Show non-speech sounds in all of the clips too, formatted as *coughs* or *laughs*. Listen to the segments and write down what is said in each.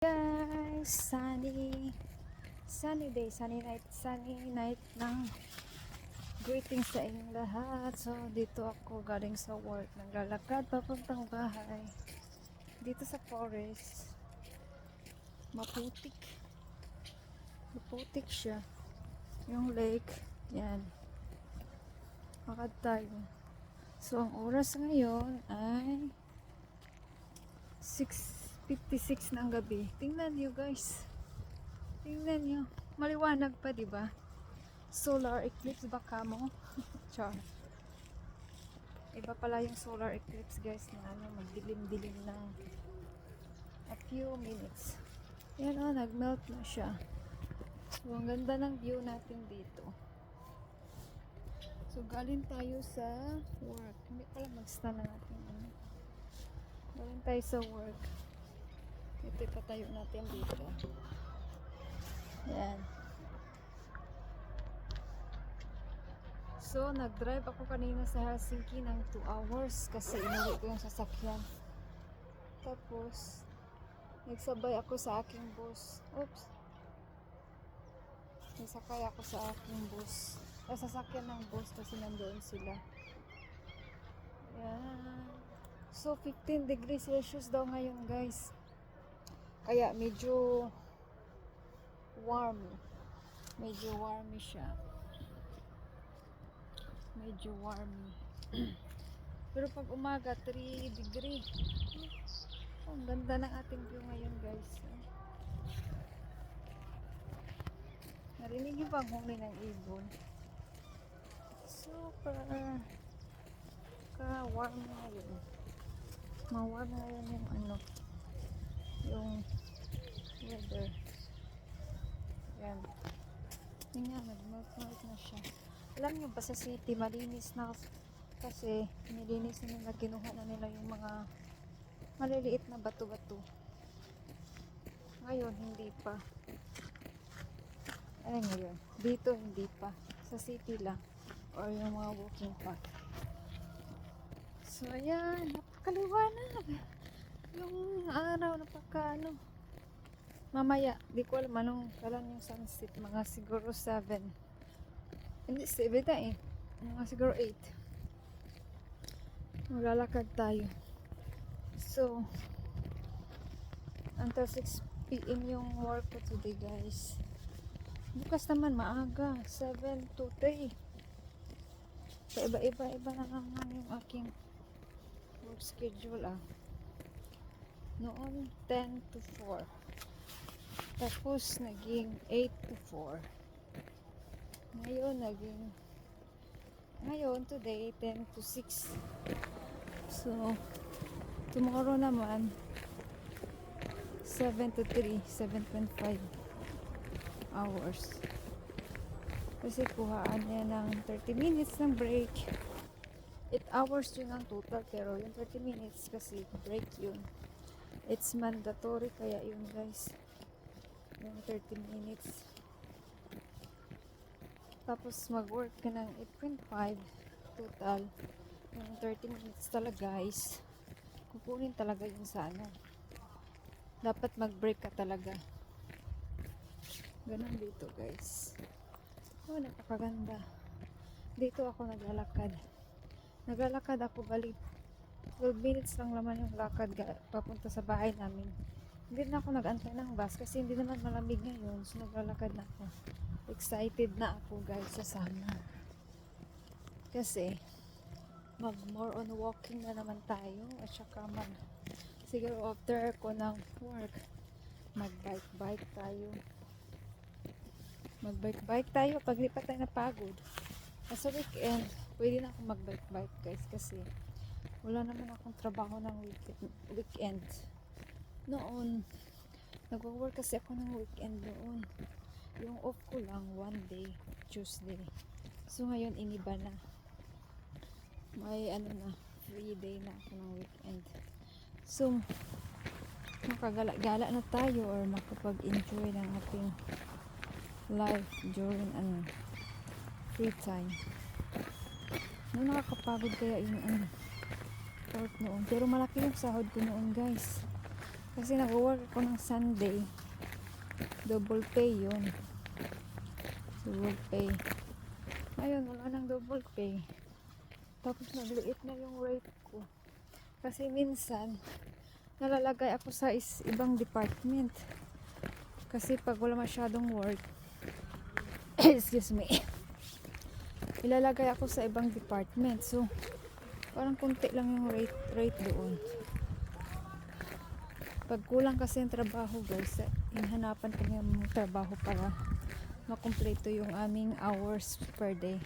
guys, sunny sunny day, sunny night, sunny night ng greetings sa inyong lahat. So, dito ako galing sa work. Naglalakad papuntang bahay. Dito sa forest. Maputik. Maputik siya. Yung lake. Yan. Lakad tayo. So, ang oras ngayon ay 6.56 ng gabi. Tingnan nyo guys. Tingnan nyo. Maliwanag pa, di ba? Solar eclipse baka mo. *laughs* Char. Iba pala yung solar eclipse guys na ano, magdilim-dilim ng a few minutes. Yan o, nagmelt na siya. So, ang ganda ng view natin dito. So, galing tayo sa work. Hindi pala mag-stand na natin. Ano. Galing tayo sa work. Ito ipatayo natin dito. Yan. So, nag-drive ako kanina sa Helsinki ng 2 hours kasi inuwi ko yung sasakyan. Tapos, nagsabay ako sa aking bus. Oops. Nagsakay ako sa aking bus. Sa sasakyan ng bus kasi nandoon sila. Yan. So, 15 degrees Celsius daw ngayon, guys. Kaya medyo warm. Medyo warm siya. Medyo warm. *clears throat* Pero pag umaga, 3 degree. Oh, ang ganda ng ating view ngayon, guys. Narinig yung panghuli ng ibon. Super ka-warm ngayon. Ma-warm ngayon yung ano, yung weather. Yan. Tingnan, nag-melt-melt na siya. Alam nyo ba sa city, malinis na kasi nilinis na nila, kinuha na nila yung mga maliliit na bato-bato. Ngayon, hindi pa. Ay, ngayon. Dito, hindi pa. Sa city lang. Or yung mga walking path. So, ayan. Napakaliwanag. Yung araw, napaka ano. Mamaya, di ko alam anong kalan yung sunset. Mga siguro 7. Hindi, 7 na eh. Mga siguro 8. Maglalakad tayo. So, until 6 p.m. yung work ko today, guys. Bukas naman maaga, 7 to 3. So, iba-iba-iba na naman yung aking work schedule, ah. Noon, 10 to 4. Tapos, naging 8 to 4. Ngayon, naging ngayon, today, 10 to 6. So, tomorrow naman, 7 to 3, 7.5 hours. Kasi kuhaan niya ng 30 minutes ng break. 8 hours yun ang total, pero yung 30 minutes kasi break yun. It's mandatory, kaya yun guys. Yung 30 minutes. Tapos mag-work ka ng 8.5 total. Yung 30 minutes talaga guys. Kukunin talaga yun sa ano. Dapat mag-break ka talaga. Ganun dito guys. Oh, napakaganda. Dito ako naglalakad. Naglalakad ako balik 12 minutes lang naman yung lakad papunta sa bahay namin. Hindi na ako nag-antay ng bus kasi hindi naman malamig ngayon. So naglalakad na ako. Excited na ako guys sa summer. Kasi mag more on walking na naman tayo at saka mag siguro after ko ng work mag bike bike tayo mag bike bike tayo pag di pa tayo napagod sa weekend pwede na ako mag bike bike guys kasi wala naman akong trabaho ng weekend, weekend. Noon, nagwo-work kasi ako ng weekend noon. Yung off ko lang, one day, Tuesday. So, ngayon, iniba na. May, ano na, free day na ako ng weekend. So, makagala-gala na tayo or makapag-enjoy ng ating life during, ano, free time. No, nakakapagod kaya yung, ano, work noon. Pero malaki yung sahod ko noon, guys. Kasi nag-work ako ng Sunday. Double pay yun. Double pay. Ngayon, wala nang double pay. Tapos nagliit na yung rate ko. Kasi minsan, nalalagay ako sa is ibang department. Kasi pag wala masyadong work, *coughs* excuse me, *coughs* ilalagay ako sa ibang department. So, parang kunti lang yung rate, rate doon. Pag kulang kasi yung trabaho guys, eh, hinahanapan kami ng trabaho para makumpleto yung aming hours per day.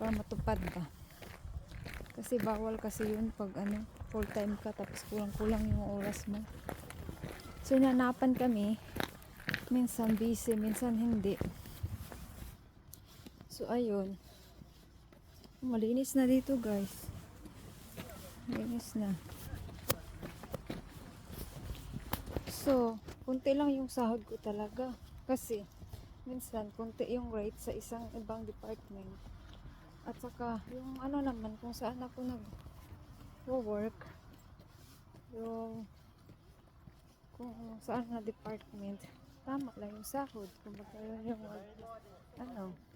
Para matupad ba. Kasi bawal kasi yun pag ano, full time ka tapos kulang-kulang yung oras mo. So, hinanapan kami. Minsan busy, minsan hindi. So, ayun. Malinis na dito, guys. Malinis na. So, kunti lang yung sahod ko talaga. Kasi, minsan, kunti yung rate sa isang ibang department. At saka, yung ano naman, kung saan ako nag-work, yung kung saan na department, tama lang yung sahod. Kung magkano yung ano.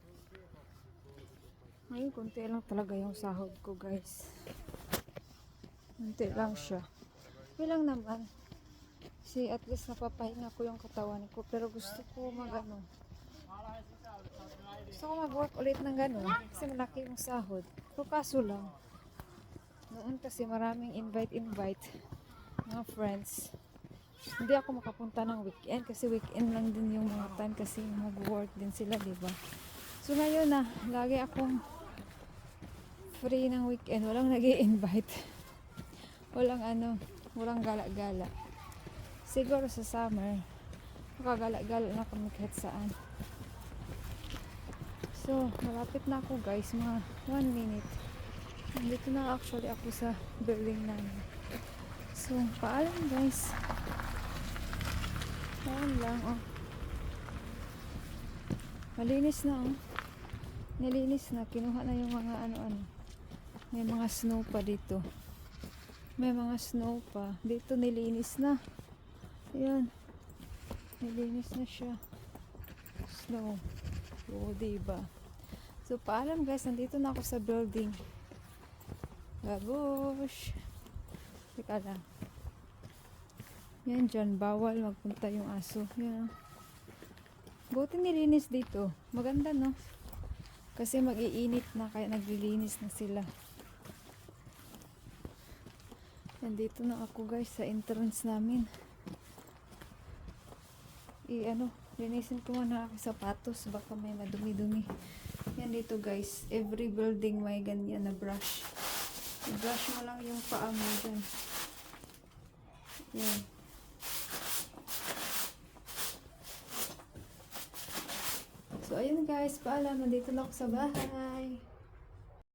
Ngayon, kunti lang talaga yung sahod ko, guys. Kunti lang siya. Bilang naman, si at least napapahinga ko yung katawan ko. Pero gusto ko mag ano, gusto ko mag-work ulit ng gano'n. Kasi malaki yung sahod. Pero kaso lang, noon kasi maraming invite-invite mga friends. Hindi ako makapunta ng weekend kasi weekend lang din yung mga time kasi mag-work din sila, di ba? So ngayon na, lagi akong free ng weekend. Walang nag invite *laughs* Walang ano, walang gala-gala. Siguro sa summer, makagala-gala na kami kahit saan. So, malapit na ako guys, mga 1 minute. Nandito na actually ako sa building namin. So, paalam guys. Paalam lang, oh. Malinis na, oh. Nilinis na. Kinuha na yung mga ano-ano. May mga snow pa dito. May mga snow pa. Dito nilinis na. Ayan. Nilinis na siya. Snow. Oo, diba? So, paalam guys. Nandito na ako sa building. Babush. Teka lang. Yan dyan. Bawal magpunta yung aso. Yan. Buti nilinis dito. Maganda, no? Kasi mag-iinit na kaya naglilinis na sila. Nandito na ako guys sa entrance namin. I ano, linisin ko muna aking sapatos baka may madumi-dumi. Yan dito guys, every building may ganyan na brush. I-brush mo lang yung paa mo dyan. Yan. So, ayun guys, paalam, nandito na ako sa bahay.